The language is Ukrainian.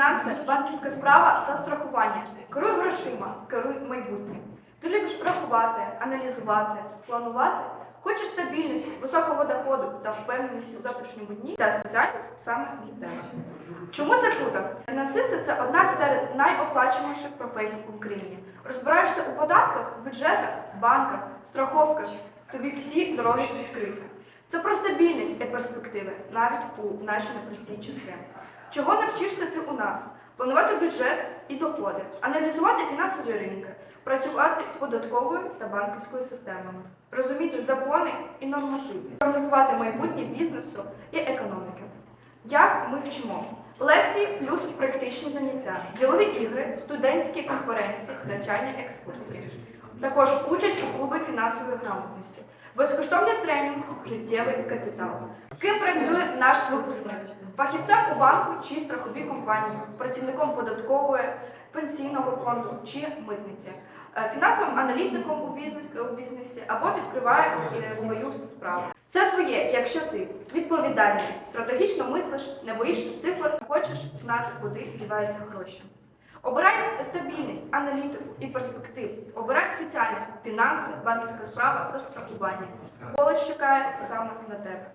Фінанси, банківська справа та страхування. Керуй грошима, керуй майбутнім. Ти любиш рахувати, аналізувати, планувати. Хочеш стабільності, високого доходу та впевненості в завтрашньому дні. Ця спеціальність саме для тебе. Чому це круто? Фінансисти це одна з серед найоплачуваніших професій в Україні. Розбираєшся у податках, в бюджетах, банках, страховках. Тобі всі дороги відкриті. Це про стабільність і перспективи, навіть у наші непрості часи. Чого навчишся ти у нас? Планувати бюджет і доходи, аналізувати фінансові ринки, працювати з податковою та банківською системами, розуміти закони і нормативи, прогнозувати майбутнє бізнесу і економіки. Як ми вчимо? Лекції плюс практичні заняття, ділові ігри, студентські конференції, навчальні екскурсії. Також участь у клубі фінансової грамотності, безкоштовний тренінг, життєвий капітал. Ким працює наш випускник? Фахівцем у банку чи страховій компанії, працівником податкової, пенсійного фонду чи митниці, е, фінансовим аналітиком у, бізнес, у бізнесі або відкриває е, свою справу. Це твоє, якщо ти відповідальний, стратегічно мислиш, не боїшся цифр, хочеш знати, куди діваються гроші. Обирай стабільність, аналітику і перспективу. Обирай спеціальність фінанси, банківська справа та страхування. Коледж чекає саме на тебе.